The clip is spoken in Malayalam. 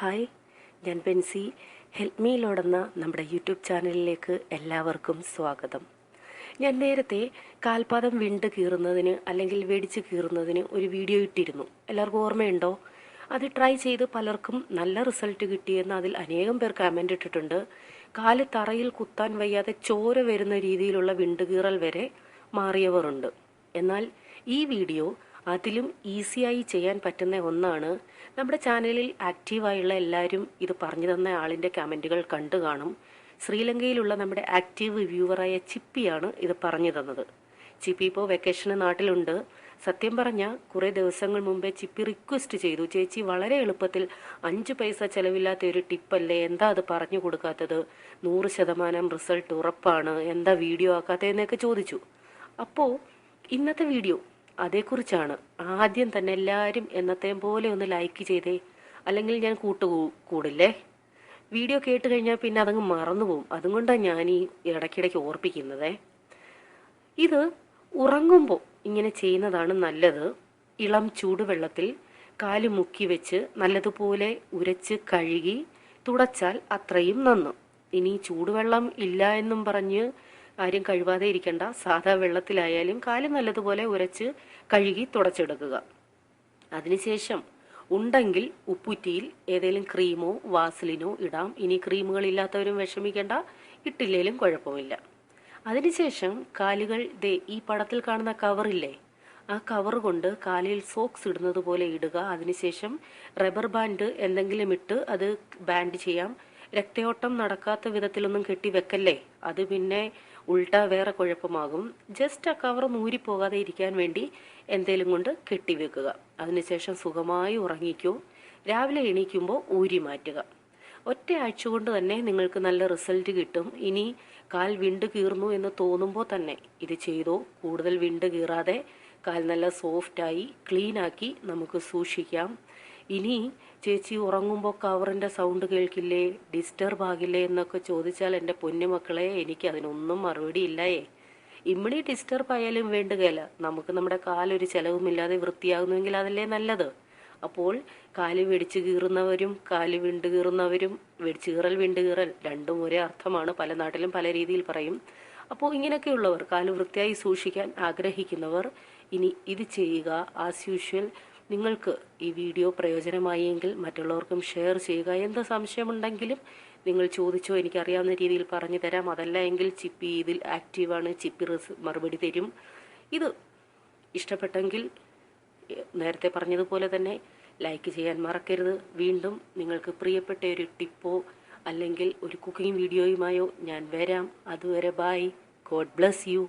ഹായ് ഞാൻ ബെൻസി. ഹെൽപ്പ് മീ ലോഡെന്ന നമ്മുടെ യൂട്യൂബ് ചാനലിലേക്ക് എല്ലാവർക്കും സ്വാഗതം. ഞാൻ നേരത്തെ കാൽപാദം വിണ്ട് കീറുന്നതിന് അല്ലെങ്കിൽ വെടിച്ച് കീറുന്നതിന് ഒരു വീഡിയോ ഇട്ടിരുന്നു. എല്ലാവർക്കും ഓർമ്മയുണ്ടോ? അത് ട്രൈ ചെയ്ത് പലർക്കും നല്ല റിസൾട്ട് കിട്ടിയെന്ന് അതിൽ അനേകം പേർ കമന്റ് ഇട്ടിട്ടുണ്ട്. കാൽ തറയിൽ കുത്താൻ വയ്യാതെ ചോര വരുന്ന രീതിയിലുള്ള വിണ്ട് കീറൽ വരെ മാറിയവരുണ്ട്. എന്നാൽ ഈ വീഡിയോ അതിലും ഈസിയായി ചെയ്യാൻ പറ്റുന്ന ഒന്നാണ്. നമ്മുടെ ചാനലിൽ ആക്റ്റീവായുള്ള എല്ലാവരും ഇത് പറഞ്ഞു തന്ന ആളിന്റെ കമന്റുകൾ കണ്ടു കാണും. ശ്രീലങ്കയിലുള്ള നമ്മുടെ ആക്റ്റീവ് വ്യൂവറായ ചിപ്പിയാണ് ഇത് പറഞ്ഞു തന്നത്. ചിപ്പി ഇപ്പോൾ വെക്കേഷന് നാട്ടിലുണ്ട്. സത്യം പറഞ്ഞാൽ കുറേ ദിവസങ്ങൾ മുമ്പേ ചിപ്പി റിക്വസ്റ്റ് ചെയ്തു. ചേച്ചി വളരെ എളുപ്പത്തിൽ അഞ്ച് പൈസ ചെലവില്ലാത്ത ഒരു ടിപ്പല്ലേ എന്താ അത് പറഞ്ഞു കൊടുക്കാത്തത്? നൂറ് ശതമാനം റിസൾട്ട് ഉറപ്പാണ്. എന്താ വീഡിയോ ആക്കാത്തതെന്നൊക്കെ ചോദിച്ചു. അപ്പോൾ ഇന്നത്തെ വീഡിയോ അതേക്കുറിച്ചാണ്. ആദ്യം തന്നെ എല്ലാവരും എന്നത്തെയും പോലെ ഒന്ന് ലൈക്ക് ചെയ്തേ. അല്ലെങ്കിൽ ഞാൻ കൂട്ടു കൂടില്ലേ വീഡിയോ കേട്ട് കഴിഞ്ഞാൽ പിന്നെ അതങ്ങ് മറന്നുപോകും അതുകൊണ്ടാണ് ഞാൻ ഈ ഇടയ്ക്കിടയ്ക്ക് ഓർപ്പിക്കുന്നതേ. ഇത് ഉറങ്ങുമ്പോൾ ഇങ്ങനെ ചെയ്യുന്നതാണ് നല്ലത്. ഇളം ചൂടുവെള്ളത്തിൽ കാൽ മുക്കി വെച്ച് നല്ലതുപോലെ ഉരച്ച് കഴുകി തുടച്ചാൽ അത്രയും നന്ന്. ഇനി ചൂടുവെള്ളം ഇല്ല എന്നും പറഞ്ഞ് ആരും കഴുകാതെ ഇരിക്കണ്ട. സാധാ വെള്ളത്തിലായാലും കാൽ നല്ലതുപോലെ ഉരച്ച് കഴുകി തുടച്ചെടുക്കുക. അതിനുശേഷം ഉണ്ടെങ്കിൽ ഉപ്പുറ്റിയിൽ ഏതെങ്കിലും ക്രീമോ വാസലിനോ ഇടാം. ഇനി ക്രീമുകൾ ഇല്ലാത്തവരും വിഷമിക്കേണ്ട. ഇട്ടില്ലേലും കുഴപ്പമില്ല. അതിനുശേഷം കാലുകൾ ദേ ഈ പടത്തിൽ കാണുന്ന കവറില്ലേ? ആ കവർ കൊണ്ട് കാലിൽ സോക്സ് ഇടുന്നത് പോലെ ഇടുക. അതിനുശേഷം റബ്ബർ ബാൻഡ് എന്തെങ്കിലും ഇട്ട് അത് ബാൻഡ് ചെയ്യാം. രക്തയോട്ടം നടക്കാത്ത വിധത്തിലൊന്നും കെട്ടി വെക്കല്ലേ? അത് പിന്നെ ഉൾട്ട വേറെ കുഴപ്പമാകും. ജസ്റ്റ് ആ കവർ നൂരിപ്പോകാതെ ഇരിക്കാൻ വേണ്ടി എന്തേലും കൊണ്ട് കെട്ടിവെക്കുക അതിനുശേഷം സുഖമായി ഉറങ്ങിക്കൂ. രാവിലെ എണീക്കുമ്പോൾ ഊരി മാറ്റുക. ഒറ്റ ആഴ്ച കൊണ്ട് തന്നെ നിങ്ങൾക്ക് നല്ല റിസൾട്ട് കിട്ടും. ഇനി കാൽ വിണ്ട് കീറുന്നു എന്ന് തോന്നുമ്പോൾ തന്നെ ഇത് ചെയ്തോ. കൂടുതൽ വിണ്ട് കീറാതെ കാൽ നല്ല സോഫ്റ്റായി ക്ലീനാക്കി നമുക്ക് സൂക്ഷിക്കാം. ഇനി ചേച്ചി ഉറങ്ങുമ്പോൾ കവറിന്റെ സൗണ്ട് കേൾക്കില്ലേ? ഡിസ്റ്റർബ് ആകില്ലേ എന്നൊക്കെ ചോദിച്ചാൽ എന്റെ പൊന്നുമക്കളെ എനിക്ക് അതിനൊന്നും മറുപടി ഇല്ലായേ. ഇമ്മണി ഡിസ്റ്റർബ് ആയാലും വേണ്ടുകയില്ല നമുക്ക് നമ്മുടെ കാലൊരു ചിലവുമില്ലാതെ വൃത്തിയാകുന്നുവെങ്കിൽ അതല്ലേ നല്ലത്. അപ്പോൾ കാൽ വെടിച്ച് കീറുന്നവരും കാൽ വിണ്ടു കീറുന്നവരും വെടിച്ച് കീറൽ വിണ്ടു കീറൽ രണ്ടും ഒരേ അർത്ഥമാണ്. പല നാട്ടിലും പല രീതിയിൽ പറയും. അപ്പോൾ ഇങ്ങനെയൊക്കെയുള്ളവർ കാൽ വൃത്തിയായി സൂക്ഷിക്കാൻ ആഗ്രഹിക്കുന്നവർ ഇനി ഇത് ചെയ്യുക ആസ് യൂഷ്വൽ നിങ്ങൾക്ക് ഈ വീഡിയോ പ്രയോജനമായെങ്കിൽ മറ്റുള്ളവർക്കും ഷെയർ ചെയ്യുക. എന്ത് സംശയമുണ്ടെങ്കിലും നിങ്ങൾ ചോദിച്ചോ എനിക്കറിയാവുന്ന രീതിയിൽ പറഞ്ഞു തരാം. അതല്ല എങ്കിൽ ചിപ്പി ഇതിൽ ആക്റ്റീവാണ് ചിപ്പി റിസ് മറുപടി തരും. ഇത് ഇഷ്ടപ്പെട്ടെങ്കിൽ നേരത്തെ പറഞ്ഞതുപോലെ തന്നെ ലൈക്ക് ചെയ്യാൻ മറക്കരുത്. വീണ്ടും നിങ്ങൾക്ക് പ്രിയപ്പെട്ട ഒരു ടിപ്പോ അല്ലെങ്കിൽ ഒരു കുക്കിംഗ് വീഡിയോയുമായോ ഞാൻ വരാം. അതുവരെ ബൈ ഗോഡ് ബ്ലസ് യു